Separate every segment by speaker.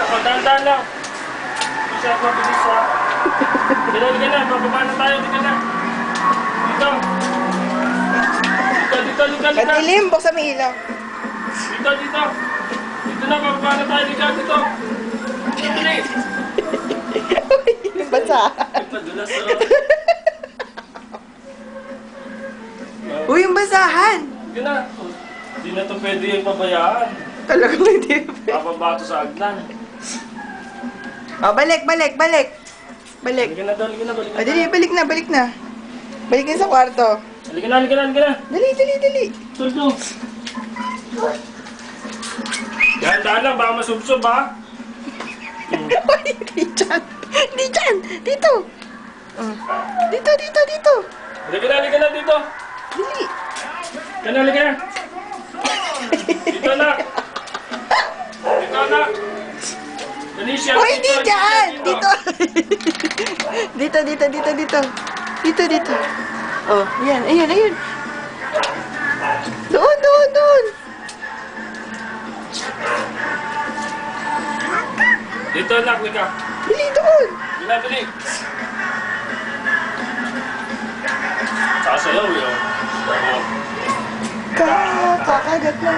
Speaker 1: o, dahan-dahan lang. Masyado mabilis ha. Dito, dito na, bababa na tayo, dito na. Dito. Dito, dito, dito, dito.
Speaker 2: Madilim, buksan mo ilaw.
Speaker 1: Dito, dito. Dito na, bababa na tayo, dito, dito. Dali.
Speaker 2: Yung basa.
Speaker 1: Padulas o.
Speaker 2: Uy, yung basahan.
Speaker 1: Dito na. Hindi na ito pwede yung pabayaan.
Speaker 2: Talagang hindi.
Speaker 1: Bababa ito sa agnan.
Speaker 2: Oh, balik, balik, balik. Balik.
Speaker 1: Halika na doon, halika na, balik
Speaker 2: O,
Speaker 1: na.
Speaker 2: dali, balik na, balik na. Balik na sa kwarto.
Speaker 1: Halika na, halika na, halika na.
Speaker 2: Dali, dali, dali.
Speaker 1: Tuldo. Dahan-dahan lang, baka masubsob ha.
Speaker 2: Uy, hindi dyan. Hindi dyan. Dito. Oh. Dito, dito, dito.
Speaker 1: Halika na, halika na dito.
Speaker 2: Dali.
Speaker 1: Halika na, halika na. Dito na. Dito na.
Speaker 2: Uy, hindi dyan. Dito. dito, dito, dito, dito. Dito, dito. Oh, ayan, ayan, ayan. Doon, doon, doon.
Speaker 1: Dito na, halika.
Speaker 2: Dali, doon.
Speaker 1: Na, dali. Sasayaw yun.
Speaker 2: Kakagat na.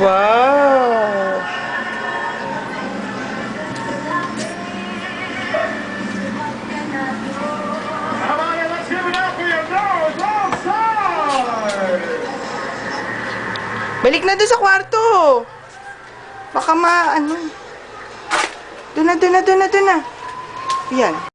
Speaker 2: Wow. Balik na doon sa kwarto. Baka ma, ano. Doon na, doon na, doon na, doon na. Yan.